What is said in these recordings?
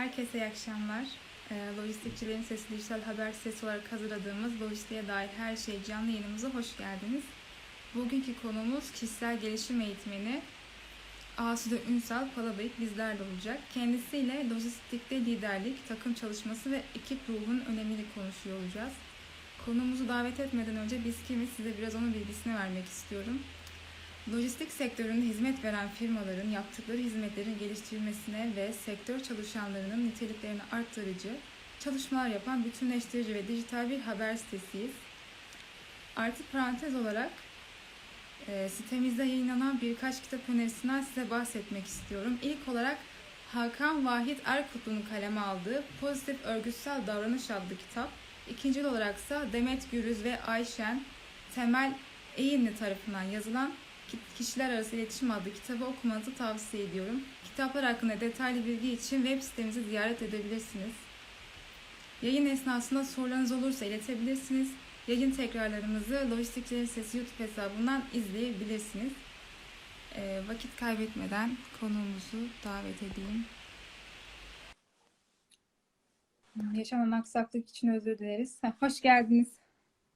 Herkese iyi akşamlar. Ee, Lojistikçilerin Sesi dijital haber sitesi olarak hazırladığımız lojistiğe dair her şey canlı yayınımıza hoş geldiniz. Bugünkü konumuz kişisel gelişim eğitmeni Asude Ünsal Palabıyık bizlerle olacak. Kendisiyle lojistikte liderlik, takım çalışması ve ekip ruhunun önemini konuşuyor olacağız. Konumuzu davet etmeden önce biz kimiz size biraz onun bilgisini vermek istiyorum. Lojistik sektöründe hizmet veren firmaların yaptıkları hizmetlerin geliştirilmesine ve sektör çalışanlarının niteliklerini arttırıcı, çalışmalar yapan bütünleştirici ve dijital bir haber sitesiyiz. Artık parantez olarak e, sitemizde yayınlanan birkaç kitap önerisinden size bahsetmek istiyorum. İlk olarak Hakan Vahit Erkutlu'nun kaleme aldığı Pozitif Örgütsel Davranış adlı kitap. İkinci olarak ise Demet Gürüz ve Ayşen Temel Eğinli tarafından yazılan Kişiler Arası İletişim adlı kitabı okumanızı tavsiye ediyorum. Kitaplar hakkında detaylı bilgi için web sitemizi ziyaret edebilirsiniz. Yayın esnasında sorularınız olursa iletebilirsiniz. Yayın tekrarlarımızı Lojistikçilerin Sesi YouTube hesabından izleyebilirsiniz. Ee, vakit kaybetmeden konuğumuzu davet edeyim. Yaşanan aksaklık için özür dileriz. Hoş geldiniz.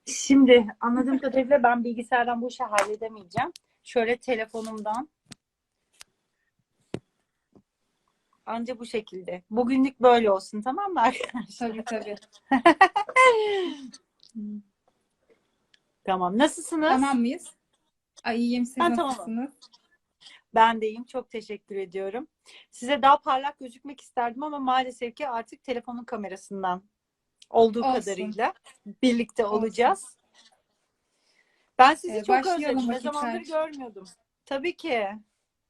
Şimdi anladığım kadarıyla ben bilgisayardan bu işi halledemeyeceğim. Şöyle telefonumdan. Anca bu şekilde. Bugünlük böyle olsun tamam mı arkadaşlar? Tabii tabii. Tamam. Nasılsınız? Tamam mıyız? Ay iyiyim siz Ben nasılsınız? Ben de iyiyim. Çok teşekkür ediyorum. Size daha parlak gözükmek isterdim ama maalesef ki artık telefonun kamerasından olduğu Olsun. kadarıyla birlikte Olsun. olacağız. Ben sizi Ee, çok özledim. Ne zamandır görmüyordum. Tabii ki.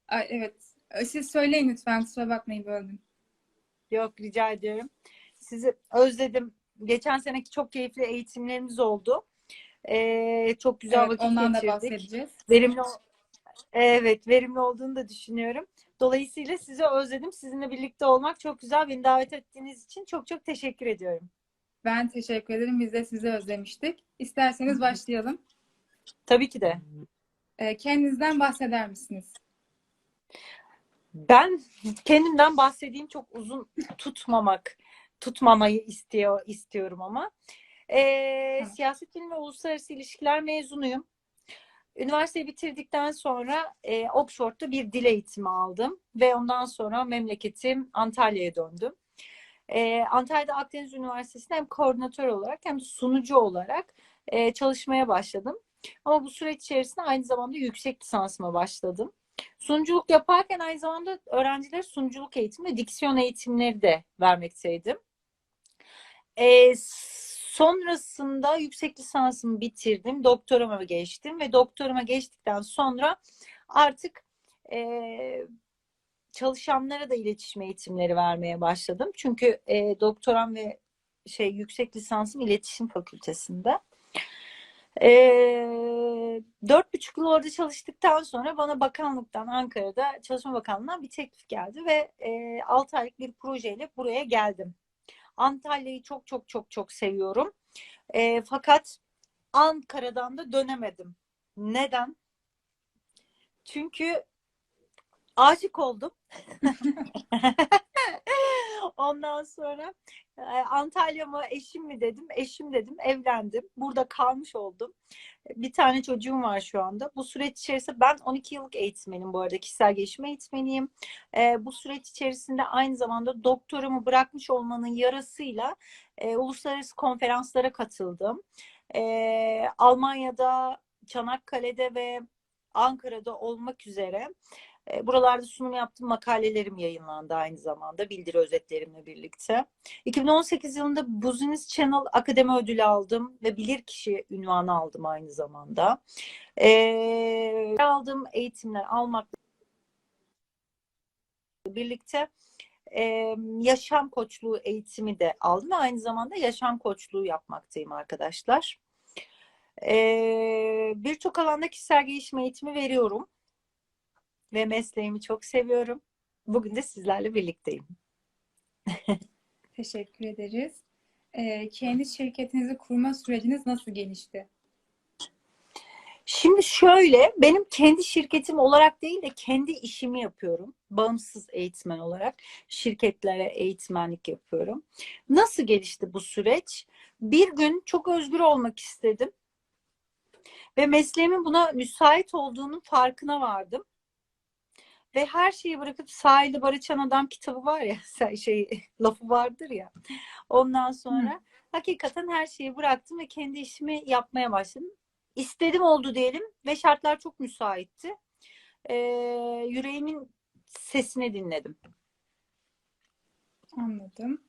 Ay, evet. Siz söyleyin lütfen kusura bakmayın böldüm. Yok rica ediyorum. Sizi özledim. Geçen seneki çok keyifli eğitimlerimiz oldu. Ee, çok güzel Evet, vakit ondan da geçirdik. bahsedeceğiz. Verimli Evet, verimli olduğunu da düşünüyorum. Dolayısıyla sizi özledim. Sizinle birlikte olmak çok güzel. Beni davet ettiğiniz için çok çok teşekkür ediyorum. Ben teşekkür ederim. Biz de sizi özlemiştik. İsterseniz başlayalım. Tabii ki de. Ee, kendinizden bahseder misiniz? Ben kendimden bahsedeyim çok uzun tutmamak, tutmamayı istiyor istiyorum ama. Tamam. siyaset bilimi ve uluslararası ilişkiler mezunuyum. Üniversiteyi bitirdikten sonra e, Oxford'da bir dil eğitimi aldım ve ondan sonra memleketim Antalya'ya döndüm. E, Antalya'da Akdeniz Üniversitesi'nde hem koordinatör olarak hem de sunucu olarak e, çalışmaya başladım. Ama bu süreç içerisinde aynı zamanda yüksek lisansıma başladım. Sunuculuk yaparken aynı zamanda öğrencilere sunuculuk eğitimi ve diksiyon eğitimleri de vermekteydim. Ee, sonrasında yüksek lisansımı bitirdim, doktorama geçtim ve doktorama geçtikten sonra artık e, çalışanlara da iletişim eğitimleri vermeye başladım. Çünkü e, doktoram ve şey yüksek lisansım iletişim fakültesinde. Ee, dört buçuk yıl orada çalıştıktan sonra bana bakanlıktan Ankara'da Çalışma Bakanlığı'ndan bir teklif geldi ve e, 6 aylık bir projeyle buraya geldim. Antalya'yı çok çok çok çok seviyorum. E, fakat Ankara'dan da dönemedim. Neden? Çünkü aşık oldum. Ondan sonra e, Antalya mı eşim mi dedim. Eşim dedim. Evlendim. Burada kalmış oldum. Bir tane çocuğum var şu anda. Bu süreç içerisinde ben 12 yıllık eğitmenim bu arada. Kişisel gelişim eğitmeniyim. E, bu süreç içerisinde aynı zamanda doktoramı bırakmış olmanın yarasıyla e, uluslararası konferanslara katıldım. Almanya'da, Çanakkale'de ve Ankara'da olmak üzere e, Buralarda sunum yaptım, makalelerim yayınlandı aynı zamanda bildiri özetlerimle birlikte. 2018 yılında Business Channel Akademi Ödülü aldım ve bilirkişi ünvanı aldım aynı zamanda. Ee, aldığım eğitimler almakla birlikte e, yaşam koçluğu eğitimi de aldım ve aynı zamanda yaşam koçluğu yapmaktayım arkadaşlar. Ee, Birçok alanda kişisel gelişim eğitimi veriyorum ve mesleğimi çok seviyorum. Bugün de sizlerle birlikteyim. Teşekkür ederiz. Ee, kendi şirketinizi kurma süreciniz nasıl gelişti? Şimdi şöyle, benim kendi şirketim olarak değil de kendi işimi yapıyorum. Bağımsız eğitmen olarak şirketlere eğitmenlik yapıyorum. Nasıl gelişti bu süreç? Bir gün çok özgür olmak istedim. Ve mesleğimin buna müsait olduğunun farkına vardım. Ve her şeyi bırakıp sahilde barışan adam kitabı var ya, şey lafı vardır ya. Ondan sonra hakikaten her şeyi bıraktım ve kendi işimi yapmaya başladım. İstedim oldu diyelim ve şartlar çok müsaitti. Ee, yüreğimin sesini dinledim. Anladım.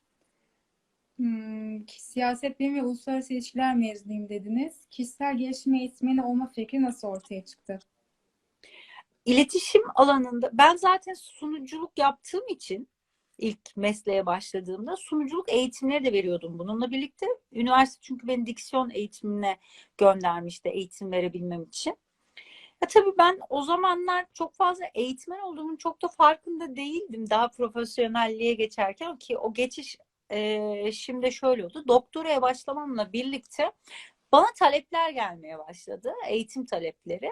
Hmm, siyaset bilimi ve uluslararası ilişkiler mezunuyum dediniz. Kişisel gelişim eğitmeni olma fikri nasıl ortaya çıktı? İletişim alanında ben zaten sunuculuk yaptığım için ilk mesleğe başladığımda sunuculuk eğitimleri de veriyordum bununla birlikte. Üniversite çünkü beni diksiyon eğitimine göndermişti eğitim verebilmem için. Ya tabii ben o zamanlar çok fazla eğitmen olduğumun çok da farkında değildim daha profesyonelliğe geçerken ki o geçiş e, şimdi şöyle oldu. Doktoraya başlamamla birlikte bana talepler gelmeye başladı. Eğitim talepleri.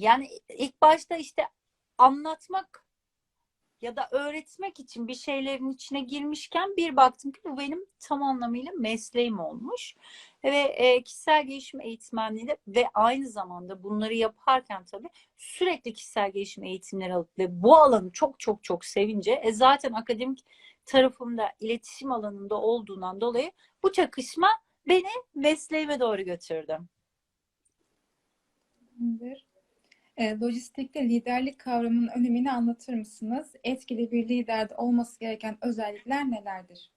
Yani ilk başta işte anlatmak ya da öğretmek için bir şeylerin içine girmişken bir baktım ki bu benim tam anlamıyla mesleğim olmuş. Ve e, kişisel gelişim eğitmenliği ve aynı zamanda bunları yaparken tabii sürekli kişisel gelişim eğitimleri alıp ve bu alanı çok çok çok sevince e, zaten akademik tarafımda iletişim alanında olduğundan dolayı bu çakışma beni mesleğime doğru götürdü. Tamamdır. E, lojistikte liderlik kavramının önemini anlatır mısınız? Etkili bir liderde olması gereken özellikler nelerdir?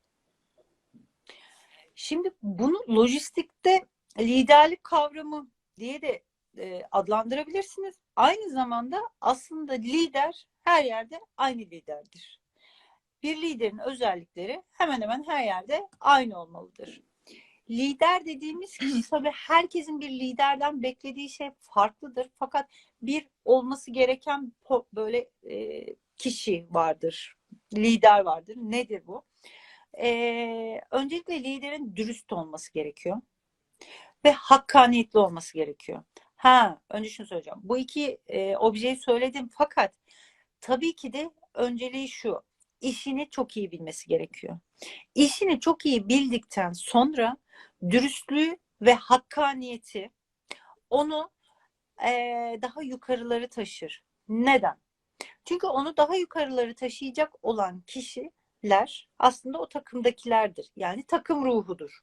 Şimdi bunu lojistikte liderlik kavramı diye de e, adlandırabilirsiniz. Aynı zamanda aslında lider her yerde aynı liderdir. Bir liderin özellikleri hemen hemen her yerde aynı olmalıdır. Lider dediğimiz kişi tabii herkesin bir liderden beklediği şey farklıdır. Fakat bir olması gereken böyle e, kişi vardır. Lider vardır. Nedir bu? Ee, öncelikle liderin dürüst olması gerekiyor. Ve hakkaniyetli olması gerekiyor. Ha, önce şunu söyleyeceğim. Bu iki e, objeyi söyledim fakat tabii ki de önceliği şu. İşini çok iyi bilmesi gerekiyor. İşini çok iyi bildikten sonra dürüstlüğü ve hakkaniyeti onu e, daha yukarıları taşır. Neden? Çünkü onu daha yukarıları taşıyacak olan kişiler aslında o takımdakilerdir. Yani takım ruhudur.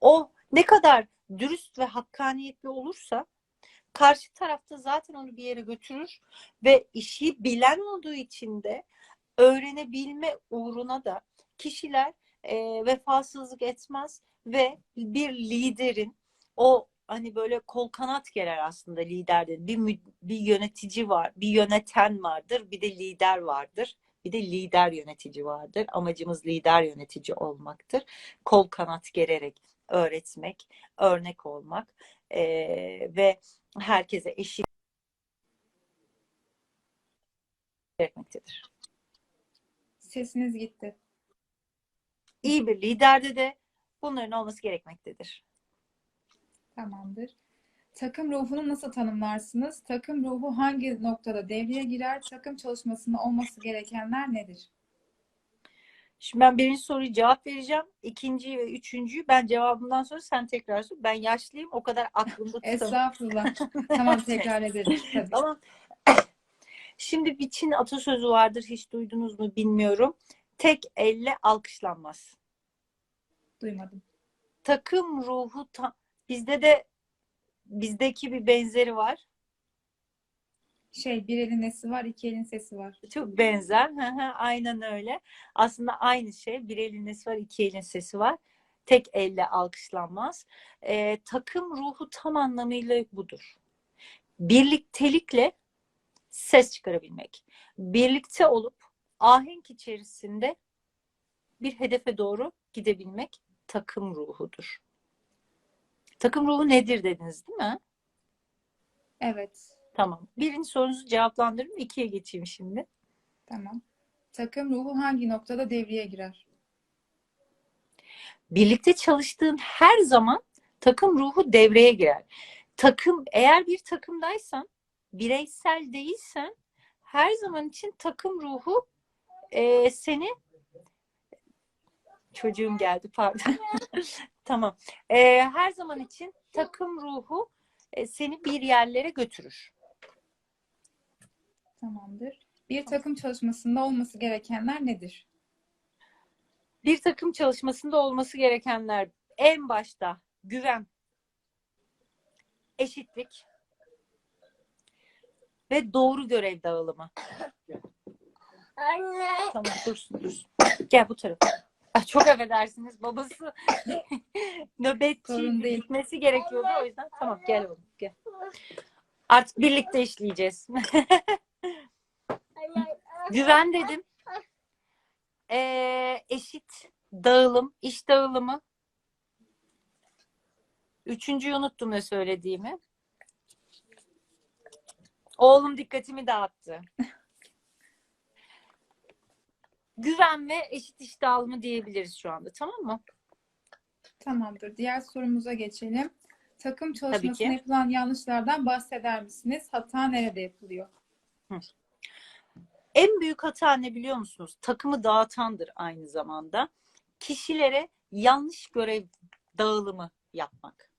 O ne kadar dürüst ve hakkaniyetli olursa karşı tarafta zaten onu bir yere götürür ve işi bilen olduğu için de öğrenebilme uğruna da kişiler e, vefasızlık etmez ve bir liderin o hani böyle kol kanat gerer aslında liderdir. Bir, bir yönetici var, bir yöneten vardır, bir de lider vardır. Bir de lider yönetici vardır. Amacımız lider yönetici olmaktır. Kol kanat gererek öğretmek, örnek olmak eee, ve herkese eşit etmektedir. Sesiniz gitti. İyi bir liderde de bunların olması gerekmektedir. Tamamdır. Takım ruhunu nasıl tanımlarsınız? Takım ruhu hangi noktada devreye girer? Takım çalışmasında olması gerekenler nedir? Şimdi ben birinci soruyu cevap vereceğim. İkinciyi ve üçüncüyü ben cevabımdan sonra sen tekrar sor. Ben yaşlıyım o kadar aklımda tutamam. Estağfurullah. Tamam tekrar ederiz tabii. Tamam. Şimdi bir Çin atasözü vardır. Hiç duydunuz mu bilmiyorum. Tek elle alkışlanmaz. Duymadım. Takım ruhu ta- bizde de bizdeki bir benzeri var. Şey bir elin nesi var, iki elin sesi var. Çok benzer. Aynen öyle. Aslında aynı şey. Bir elin nesi var, iki elin sesi var. Tek elle alkışlanmaz. Ee, takım ruhu tam anlamıyla budur. Birliktelikle ses çıkarabilmek. Birlikte olup ahenk içerisinde bir hedefe doğru gidebilmek takım ruhudur. Takım ruhu nedir dediniz değil mi? Evet. Tamam. Birinci sorunuzu cevaplandırdım. İkiye geçeyim şimdi. Tamam. Takım ruhu hangi noktada devreye girer? birlikte çalıştığın her zaman takım ruhu devreye girer. takım eğer bir takımdaysan bireysel değilsen her zaman için takım ruhu e, seni çocuğum geldi pardon tamam E, her zaman için takım ruhu e, seni bir yerlere götürür. Tamamdır. Bir takım çalışmasında olması gerekenler nedir? Bir takım çalışmasında olması gerekenler en başta güven, eşitlik ve doğru görev dağılımı. Anne. Tamam dursun dursun. Gel bu tarafa. Çok affedersiniz babası nöbetçi değil. gitmesi gerekiyordu o yüzden. Tamam gel oğlum gel. Artık birlikte işleyeceğiz. Güven dedim. Ee, eşit dağılım, iş dağılımı. Üçüncüyü unuttum ne söylediğimi. Oğlum dikkatimi dağıttı. Güven ve eşit iş dağılımı diyebiliriz şu anda. Tamam mı? Tamamdır. Diğer sorumuza geçelim. Takım çalışmasında yapılan yanlışlardan bahseder misiniz? Hata nerede yapılıyor? En büyük hata ne biliyor musunuz? Takımı dağıtandır aynı zamanda. Kişilere yanlış görev dağılımı yapmak.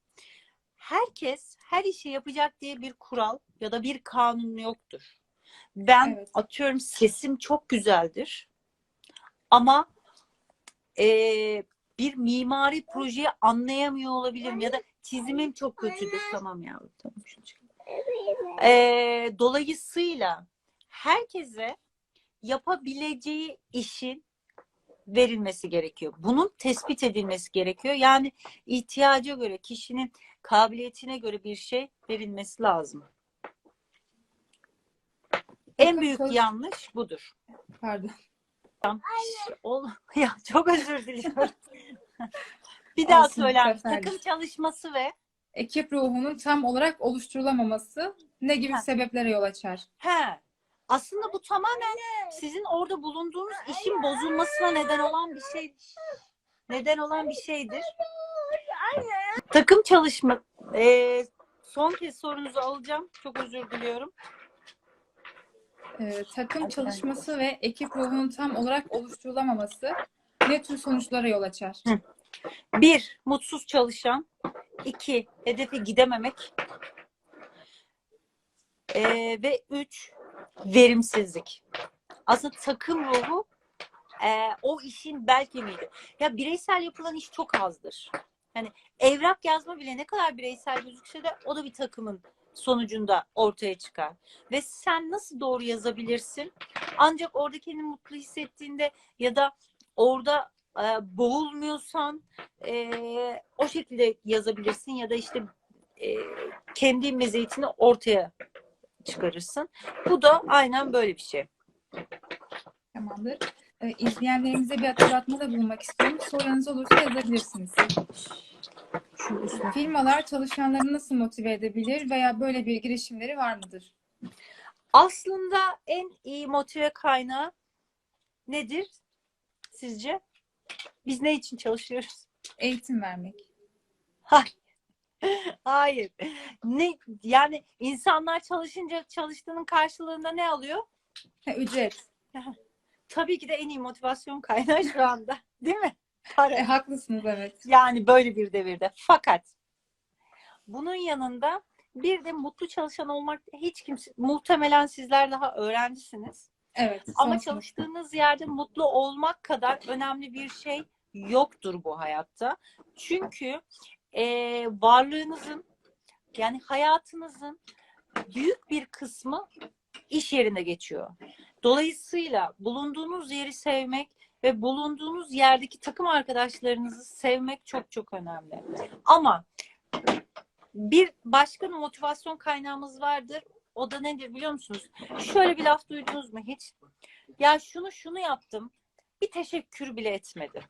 Herkes her işi yapacak diye bir kural ya da bir kanun yoktur. Ben Evet. atıyorum sesim çok güzeldir. Ama eee, bir mimari projeyi anlayamıyor olabilirim ya da çizimim çok kötüdür. Tamam yavrum tamam. Ee, dolayısıyla herkese yapabileceği işin verilmesi gerekiyor. Bunun tespit edilmesi gerekiyor. Yani ihtiyaca göre, kişinin kabiliyetine göre bir şey verilmesi lazım. En büyük yanlış budur. Pardon. Ol ya çok özür diliyorum. bir daha Olsun, söyler misin? Takım çalışması ve Ekip ruhunun tam olarak oluşturulamaması ne gibi Ha. sebeplere yol açar? He. Aslında bu tamamen sizin orada bulunduğunuz işin bozulmasına neden olan bir şey. Neden olan bir şeydir. Takım çalışma. Ee, son kez sorunuzu alacağım. Çok özür diliyorum. Ee, takım çalışması ve ekip ruhunun tam olarak oluşturulamaması ne tür sonuçlara yol açar? Bir, mutsuz çalışan. iki hedefe gidememek. Ee, ve üç, verimsizlik. Aslında takım ruhu e, o işin bel kemiğidir. Ya bireysel yapılan iş çok azdır. Hani evrak yazma bile ne kadar bireysel gözükse de o da bir takımın sonucunda ortaya çıkar. Ve sen nasıl doğru yazabilirsin? Ancak orada kendini mutlu hissettiğinde ya da orada e, boğulmuyorsan e, o şekilde yazabilirsin ya da işte e, kendi meziyetini ortaya çıkarırsın. Bu da aynen böyle bir şey. Tamamdır. Ee, izleyenlerimize bir hatırlatmada bulunmak istiyorum. Sorularınız olursa yazabilirsiniz. Firmalar çalışanlarını nasıl motive edebilir veya böyle bir girişimleri var mıdır? Aslında en iyi motive kaynağı nedir sizce? Biz ne için çalışıyoruz? Eğitim vermek. Hayır. Ne yani insanlar çalışınca çalıştığının karşılığında ne alıyor? Ha, ücret. Tabii ki de en iyi motivasyon kaynağı şu anda. Değil mi? E, Para. haklısınız evet. Yani böyle bir devirde. Fakat bunun yanında bir de mutlu çalışan olmak hiç kimse muhtemelen sizler daha öğrencisiniz. Evet. Ama sınıf. çalıştığınız yerde mutlu olmak kadar önemli bir şey yoktur bu hayatta. Çünkü eee, varlığınızın yani hayatınızın büyük bir kısmı iş yerinde geçiyor. Dolayısıyla bulunduğunuz yeri sevmek ve bulunduğunuz yerdeki takım arkadaşlarınızı sevmek çok çok önemli. Ama bir başka bir motivasyon kaynağımız vardır. O da nedir biliyor musunuz? Şöyle bir laf duydunuz mu hiç? Ya şunu şunu yaptım. Bir teşekkür bile etmedi.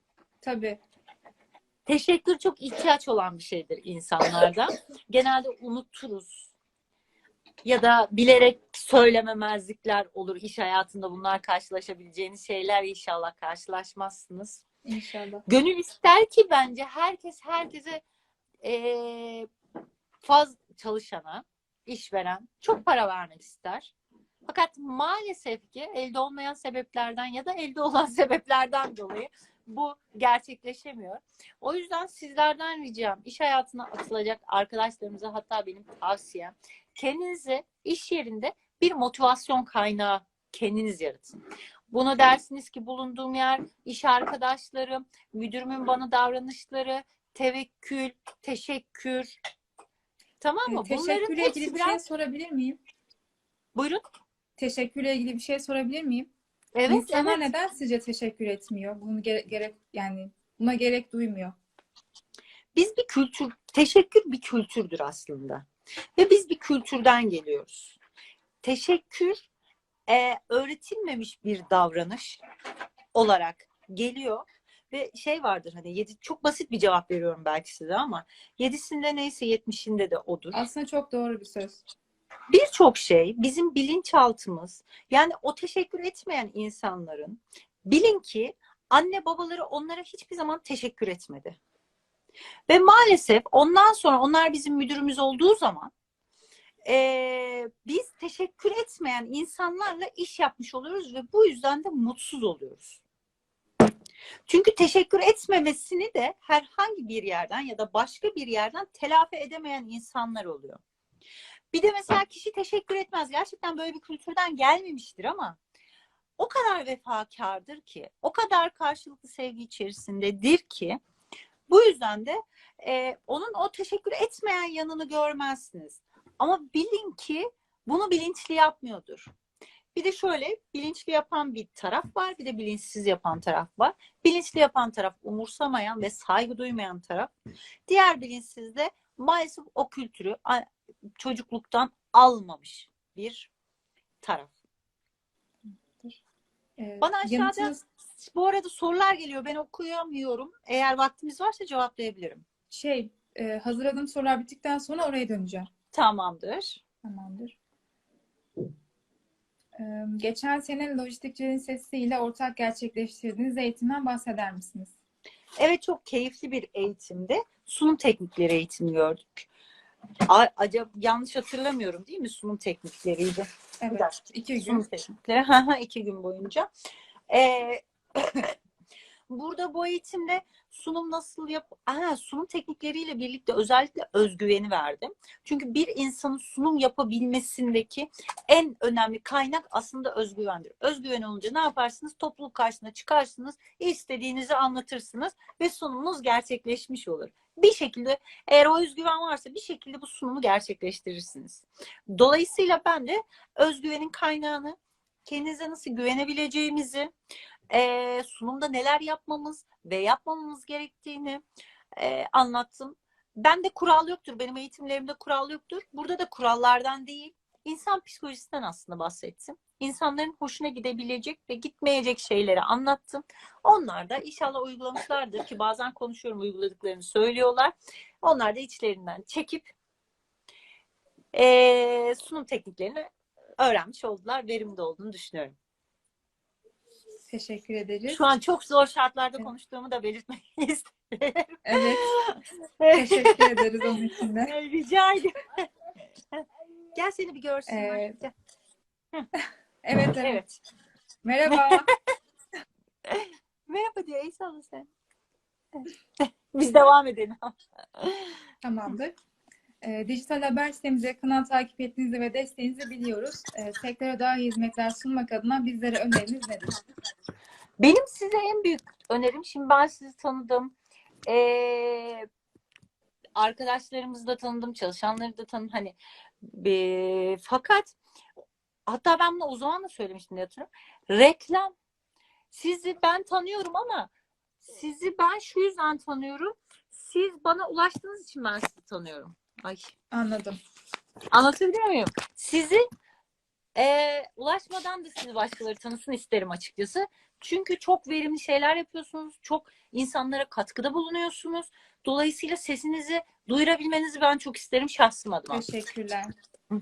Tabii. Teşekkür çok ihtiyaç olan bir şeydir insanlarda. Genelde unuturuz. Ya da bilerek söylememezlikler olur. İş hayatında bunlar karşılaşabileceğiniz şeyler inşallah karşılaşmazsınız. İnşallah. Gönül ister ki bence herkes herkese eee, faz çalışana, işveren çok para vermek ister. Fakat maalesef ki elde olmayan sebeplerden ya da elde olan sebeplerden dolayı bu gerçekleşemiyor. O yüzden sizlerden ricam iş hayatına atılacak arkadaşlarımıza hatta benim tavsiyem kendinize iş yerinde bir motivasyon kaynağı kendiniz yaratın. Bunu dersiniz ki bulunduğum yer, iş arkadaşlarım, müdürümün bana davranışları, tevekkül, teşekkür. Tamam mı? Ee, Teşekkürle ilgili bir şey sorabilir miyim? Buyurun. Teşekkürle ilgili bir şey sorabilir miyim? Evet, İnsanlar evet. neden sizce teşekkür etmiyor? Bunu gerek, gerek yani buna gerek duymuyor. Biz bir kültür, teşekkür bir kültürdür aslında. Ve biz bir kültürden geliyoruz. Teşekkür e, öğretilmemiş bir davranış olarak geliyor. Ve şey vardır hani yedi, çok basit bir cevap veriyorum belki size ama yedisinde neyse yetmişinde de odur. Aslında çok doğru bir söz. Birçok şey bizim bilinçaltımız yani o teşekkür etmeyen insanların bilin ki anne babaları onlara hiçbir zaman teşekkür etmedi. Ve maalesef ondan sonra onlar bizim müdürümüz olduğu zaman eee, biz teşekkür etmeyen insanlarla iş yapmış oluyoruz ve bu yüzden de mutsuz oluyoruz. Çünkü teşekkür etmemesini de herhangi bir yerden ya da başka bir yerden telafi edemeyen insanlar oluyor. Bir de mesela kişi teşekkür etmez. Gerçekten böyle bir kültürden gelmemiştir ama o kadar vefakardır ki, o kadar karşılıklı sevgi içerisindedir ki bu yüzden de e, onun o teşekkür etmeyen yanını görmezsiniz. Ama bilin ki bunu bilinçli yapmıyordur. Bir de şöyle bilinçli yapan bir taraf var, bir de bilinçsiz yapan taraf var. Bilinçli yapan taraf umursamayan ve saygı duymayan taraf. Diğer bilinçsiz de maalesef o kültürü çocukluktan almamış bir taraf. Ee, Bana aşağıda- yanıtınız Bu arada sorular geliyor. Ben okuyamıyorum. Eğer vaktimiz varsa cevaplayabilirim. şey e, hazırladığım sorular bittikten sonra oraya döneceğim. Tamamdır. Tamamdır. Ee, geçen sene lojistikçilerin sesi ile ortak gerçekleştirdiğiniz eğitimden bahseder misiniz? Evet çok keyifli bir eğitimde sunum teknikleri eğitimi gördük. A- acaba yanlış hatırlamıyorum değil mi sunum teknikleriydi? Bir Evet. dakika. iki Sunum gün. teknikleri. Hı hı, iki gün boyunca. Ee, burada bu eğitimde sunum nasıl yap Aa, sunum teknikleriyle birlikte özellikle özgüveni verdim. Çünkü bir insanın sunum yapabilmesindeki en önemli kaynak aslında özgüvendir. Özgüven olunca ne yaparsınız? Topluluk karşısına çıkarsınız, istediğinizi anlatırsınız ve sunumunuz gerçekleşmiş olur. Bir şekilde eğer o özgüven varsa bir şekilde bu sunumu gerçekleştirirsiniz. Dolayısıyla ben de özgüvenin kaynağını, kendinize nasıl güvenebileceğimizi, eee, sunumda neler yapmamız ve yapmamamız gerektiğini eee, anlattım. Ben de kural yoktur. Benim eğitimlerimde kural yoktur. Burada da kurallardan değil, insan psikolojisinden aslında bahsettim. İnsanların hoşuna gidebilecek ve gitmeyecek şeyleri anlattım. Onlar da inşallah uygulamışlardır ki bazen konuşuyorum uyguladıklarını söylüyorlar. Onlar da içlerinden çekip eee, sunum tekniklerini öğrenmiş oldular. Verimli olduğunu düşünüyorum. Teşekkür ederiz. Şu an çok zor şartlarda Evet. konuştuğumu da belirtmek isterim. Evet. Teşekkür ederiz onun için de. Rica ederim. Gel seni bir görsünler. Gel. Evet, evet. Evet. Merhaba. Merhaba diyor. İyi sağ sen. Biz devam edelim. Tamamdır. Ee, dijital haber sitemizi yakından takip ettiğinizi ve desteğinizi biliyoruz. Ee, sektöre daha iyi hizmetler sunmak adına bizlere öneriniz nedir? Benim size en büyük önerim, şimdi ben sizi tanıdım. Ee, arkadaşlarımızı da tanıdım, çalışanları da tanıdım. Hani e, fakat hatta ben bunu o zaman da söylemiştim diye. Reklam. Sizi ben tanıyorum ama sizi ben şu yüzden tanıyorum. Siz bana ulaştığınız için ben sizi tanıyorum. Ay. Anladım. Anlatabiliyor muyum? Sizi e, ulaşmadan da sizi başkaları tanısın isterim açıkçası. Çünkü çok verimli şeyler yapıyorsunuz. Çok insanlara katkıda bulunuyorsunuz. Dolayısıyla sesinizi duyurabilmenizi ben çok isterim şahsım adıma. Teşekkürler.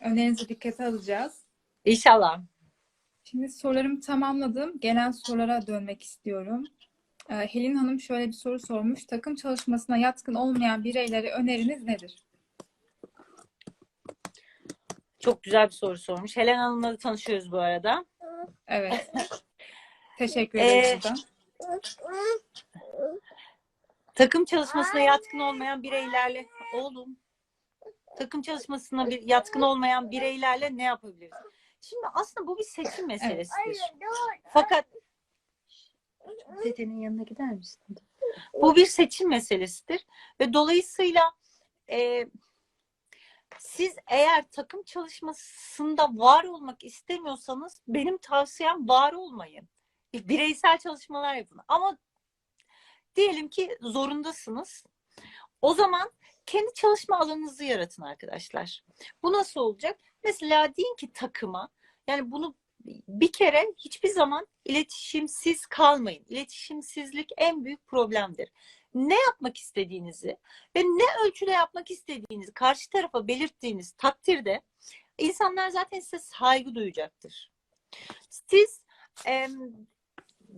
Önerinizi dikkate alacağız. İnşallah. Şimdi sorularımı tamamladım. Gelen sorulara dönmek istiyorum. Ee, Helin Hanım şöyle bir soru sormuş. Takım çalışmasına yatkın olmayan bireylere öneriniz nedir? Çok güzel bir soru sormuş. Helen Hanım'la da tanışıyoruz bu arada. Evet. Teşekkür Ee, ederiz buradan. Takım çalışmasına yatkın olmayan bireylerle oğlum takım çalışmasına bir yatkın olmayan bireylerle ne yapabiliriz? Şimdi aslında bu bir seçim meselesidir. Fakat dedenin yanına gider misin? Bu bir seçim meselesidir ve dolayısıyla e, siz eğer takım çalışmasında var olmak istemiyorsanız benim tavsiyem var olmayın. Bireysel çalışmalar yapın. Ama diyelim ki zorundasınız. O zaman kendi çalışma alanınızı yaratın arkadaşlar. Bu nasıl olacak? Mesela deyin ki takıma yani bunu bir kere hiçbir zaman iletişimsiz kalmayın. İletişimsizlik en büyük problemdir. Ne yapmak istediğinizi ve ne ölçüde yapmak istediğinizi karşı tarafa belirttiğiniz takdirde insanlar zaten size saygı duyacaktır. Siz em,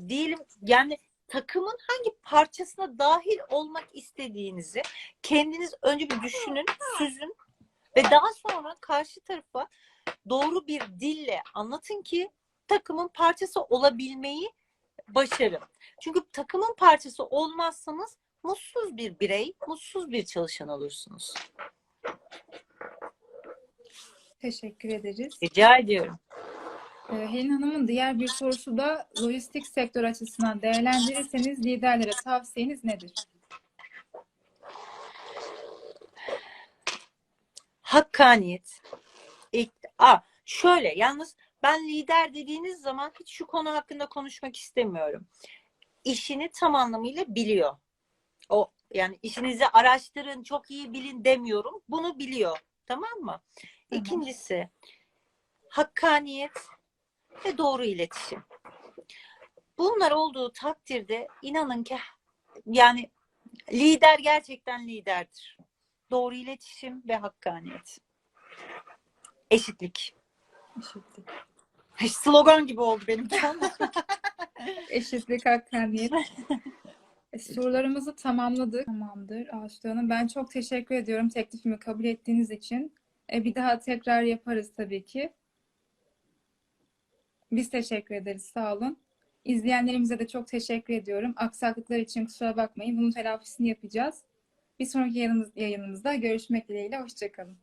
diyelim yani takımın hangi parçasına dahil olmak istediğinizi kendiniz önce bir düşünün, süzün ve daha sonra karşı tarafa doğru bir dille anlatın ki takımın parçası olabilmeyi başarın. Çünkü takımın parçası olmazsanız mutsuz bir birey, mutsuz bir çalışan olursunuz. Teşekkür ederiz. Rica ediyorum. Ee, Helin Hanım'ın diğer bir sorusu da lojistik sektör açısından değerlendirirseniz liderlere tavsiyeniz nedir? Hakkaniyet. A, şöyle yalnız ben lider dediğiniz zaman hiç şu konu hakkında konuşmak istemiyorum. İşini tam anlamıyla biliyor. O yani işinizi araştırın, çok iyi bilin demiyorum. Bunu biliyor. Tamam mı? İkincisi hakkaniyet ve doğru iletişim. Bunlar olduğu takdirde inanın ki yani lider gerçekten liderdir. Doğru iletişim ve hakkaniyet. Eşitlik. Eşitlik. Slogan gibi oldu benim Eşitlik, hakkaniyet. E, Sorularımızı tamamladık. Tamamdır Aslı Hanım. Ben çok teşekkür ediyorum teklifimi kabul ettiğiniz için. E, bir daha tekrar yaparız tabii ki. Biz teşekkür ederiz. Sağ olun. İzleyenlerimize de çok teşekkür ediyorum. Aksaklıklar için kusura bakmayın. Bunun telafisini yapacağız. Bir sonraki yayınımız- yayınımızda görüşmek dileğiyle. Hoşçakalın.